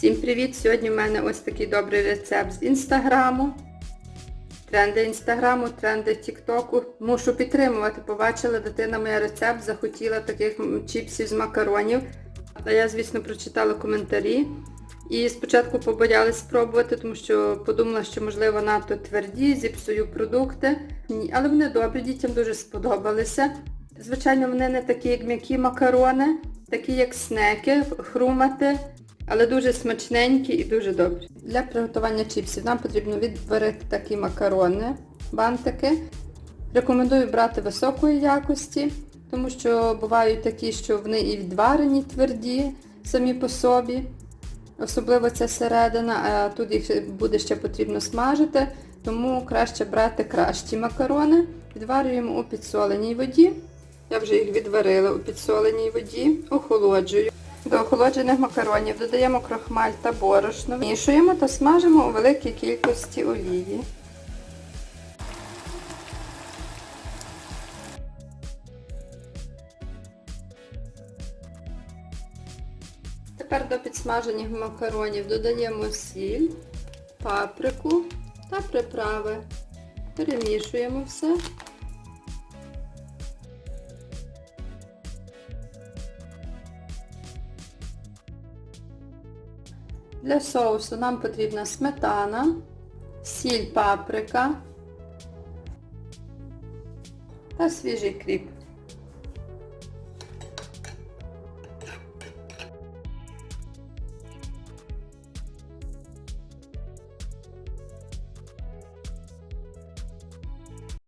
Всім привіт! Сьогодні в мене ось такий добрий рецепт з інстаграму. Тренди інстаграму, тренди тіктоку. Мушу підтримувати. Побачила дитина моя рецепт, захотіла таких м, чіпсів з макаронів. А я, звісно, прочитала коментарі. І спочатку побоялась спробувати, тому що подумала, що можливо надто тверді, зіпсую продукти. Але вони добрі, дітям дуже сподобалися. Звичайно, вони не такі, як м'які макарони, такі як снеки, хрумати, але дуже смачненькі і дуже добрі. Для приготування чіпсів нам потрібно відварити такі макарони, бантики. Рекомендую брати високої якості, тому що бувають такі, що вони і відварені тверді самі по собі. Особливо це середина, а тут їх буде ще потрібно смажити, тому краще брати кращі макарони. Відварюємо у підсоленій воді. Я вже їх відварила у підсоленій воді, охолоджую. До охолоджених макаронів додаємо крохмаль та борошно, вмішуємо та смажимо у великій кількості олії. Тепер до підсмажених макаронів додаємо сіль, паприку та приправи. Перемішуємо все. Для соусу нам потрібна сметана, сіль паприка та свіжий кріп.